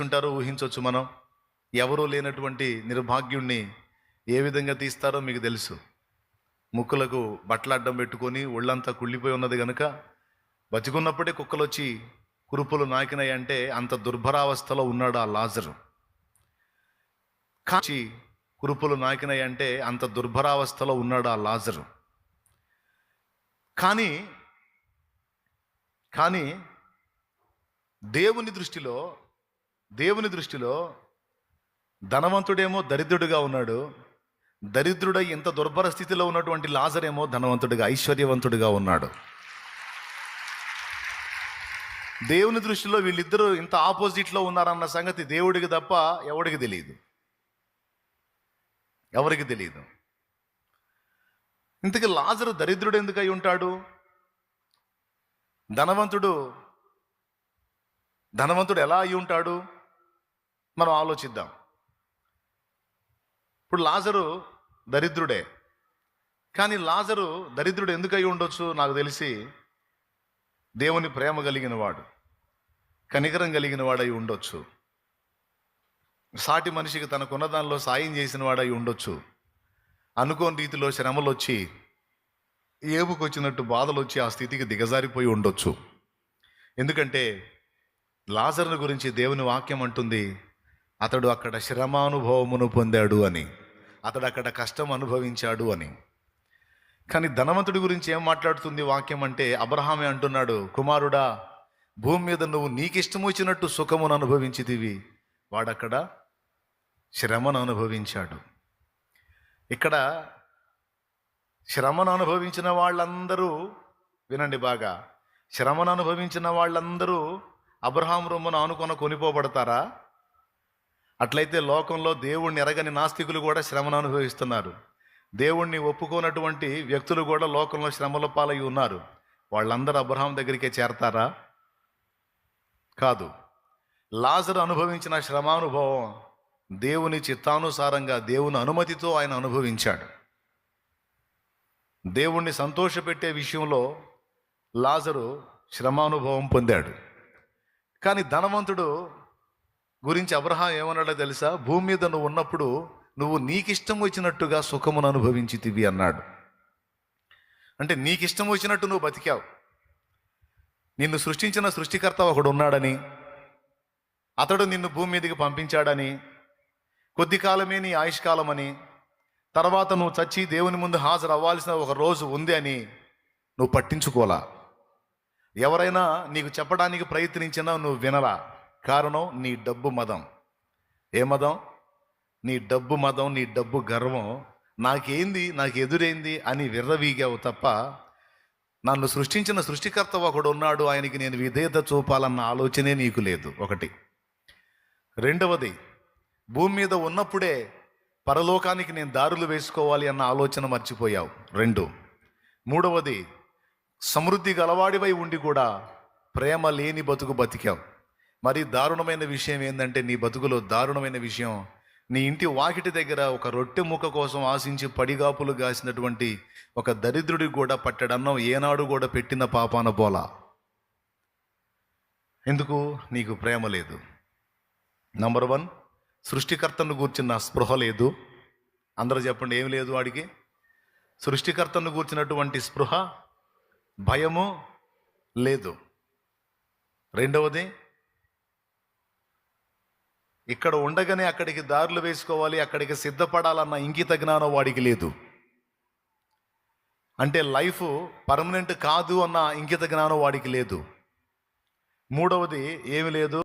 ఉంటారో ఊహించవచ్చు మనం. ఎవరూ లేనటువంటి నిర్భాగ్యుణ్ణి ఏ విధంగా తీస్తారో మీకు తెలుసు. ముక్కులకు బట్టలు అడ్డం పెట్టుకొని ఒళ్ళంతా కుళ్ళిపోయి ఉన్నది కనుక బతికున్నప్పుడే కుక్కలు వచ్చి కురుపులు నాకినాయి అంటే అంత దుర్భరావస్థలో ఉన్నాడు ఆ లాజరు. కాచి కురుపులు నాకినాయి అంటే అంత దుర్భరావస్థలో ఉన్నాడు ఆ లాజరు. కానీ కానీ దేవుని దృష్టిలో దేవుని దృష్టిలో ధనవంతుడేమో దరిద్రుడిగా ఉన్నాడు. దరిద్రుడై ఇంత దుర్భర స్థితిలో ఉన్నటువంటి లాజరేమో ధనవంతుడిగా ఐశ్వర్యవంతుడిగా ఉన్నాడు. దేవుని దృష్టిలో వీళ్ళిద్దరూ ఇంత ఆపోజిట్లో ఉన్నారన్న సంగతి దేవుడికి తప్ప ఎవడికి తెలియదు. ఎవరికి తెలియదు? ఇంతకీ లాజరు దరిద్రుడు ఎందుకు అయి ఉంటాడు? ధనవంతుడు ధనవంతుడు ఎలా అయి ఉంటాడు? మనం ఆలోచిద్దాం. ఇప్పుడు లాజరు దరిద్రుడే. కానీ లాజరు దరిద్రుడు ఎందుకు అయి ఉండొచ్చు? నాకు తెలిసి దేవుని ప్రేమ కలిగిన వాడు కనికరం కలిగిన వాడై ఉండొచ్చు. సాటి మనిషికి తనకున్న దానిలో సాయం చేసిన వాడై ఉండొచ్చు. అనుకోని రీతిలో శ్రమలు వచ్చి ఏపుకొచ్చినట్టు బాధలు వచ్చి ఆ స్థితికి దిగజారిపోయి ఉండొచ్చు. ఎందుకంటే లాజర్ను గురించి దేవుని వాక్యం అంటుంది అతడు అక్కడ శ్రమానుభవమును పొందాడు అని. అతడు అక్కడ కష్టం అనుభవించాడు అని. కానీ ధనవంతుడి గురించి ఏం మాట్లాడుతుంది వాక్యం అంటే అబ్రహామే అంటున్నాడు కుమారుడా భూమి మీద నువ్వు నీకిష్టం వచ్చినట్టు సుఖమును అనుభవించితివి. వాడక్కడ శ్రమను అనుభవించాడు. ఇక్కడ శ్రమను అనుభవించిన వాళ్ళందరూ వినండి బాగా శ్రమను అనుభవించిన వాళ్ళందరూ అబ్రహాం రొమ్మును ఆనుకొన కొనిపోబడతారా? అట్లయితే లోకంలో దేవుణ్ణి ఎరగని నాస్తికులు కూడా శ్రమను అనుభవిస్తున్నారు. దేవుణ్ణి ఒప్పుకోనటువంటి వ్యక్తులు కూడా లోకంలో శ్రమల పాలై ఉన్నారు. వాళ్ళందరూ అబ్రహాం దగ్గరికే చేరతారా? కాదు. లాజరు అనుభవించిన శ్రమానుభవం దేవుని చిత్తానుసారంగా దేవుని అనుమతితో ఆయన అనుభవించాడు. దేవుణ్ణి సంతోషపెట్టే విషయంలో లాజరు శ్రమానుభవం పొందాడు. కానీ ధనవంతుడు గురించి అబ్రహాం ఏమన్నాడో తెలుసా? భూమి మీద నువ్వు ఉన్నప్పుడు నువ్వు నీకిష్టం వచ్చినట్టుగా సుఖమును అనుభవించితివి అన్నాడు. అంటే నీకిష్టం వచ్చినట్టు నువ్వు బతికావు. నిన్ను సృష్టించిన సృష్టికర్త ఒకడు ఉన్నాడని అతడు నిన్ను భూమి మీదకి పంపించాడని కొద్ది కాలమే నీ ఆయుష్కాలమని తర్వాత నువ్వు చచ్చి దేవుని ముందు హాజరు అవ్వాల్సిన ఒక రోజు ఉంది అని నువ్వు పట్టించుకోలా. ఎవరైనా నీకు చెప్పడానికి ప్రయత్నించినా నువ్వు వినలా. కారణం నీ డబ్బు మదం. ఏ మదం? నీ డబ్బు మదం నీ డబ్బు గర్వం. నాకేంది నాకు ఎదురైంది అని విర్రవీగావు తప్ప నన్ను సృష్టించిన సృష్టికర్త ఒకడు ఉన్నాడు. ఆయనకి నేను విధేయత చూపాలన్న ఆలోచనే నీకు లేదు. ఒకటి. రెండవది భూమి మీద ఉన్నప్పుడే పరలోకానికి నేను దారులు వేసుకోవాలి అన్న ఆలోచన మర్చిపోయావు. రెండు. మూడవది సమృద్ధి గలవాడివై ఉండి కూడా ప్రేమ లేని బతుకు బతికావు. మరి దారుణమైన విషయం ఏంటంటే నీ బతుకులో దారుణమైన విషయం. నీ ఇంటి వాకిటి దగ్గర ఒక రొట్టె ముక్క కోసం ఆశించి పడిగాపులు గాసినటువంటి ఒక దరిద్రుడికి కూడా పట్టడన్నం ఏనాడు కూడా పెట్టిన పాపాన పోలా ఎందుకు? నీకు ప్రేమ లేదు. నంబర్ వన్ సృష్టికర్తను కూర్చున్న స్పృహ లేదు. అందరూ చెప్పండి ఏం లేదు వాడికి? సృష్టికర్తను కూర్చున్నటువంటి స్పృహ భయము లేదు. రెండవది ఇక్కడ ఉండగానే అక్కడికి దారులు వేసుకోవాలి అక్కడికి సిద్ధపడాలన్న ఇంకిత జ్ఞానం వాడికి లేదు. అంటే లైఫ్ పర్మనెంట్ కాదు అన్న ఇంకిత జ్ఞానం వాడికి లేదు. మూడవది ఏమి లేదు?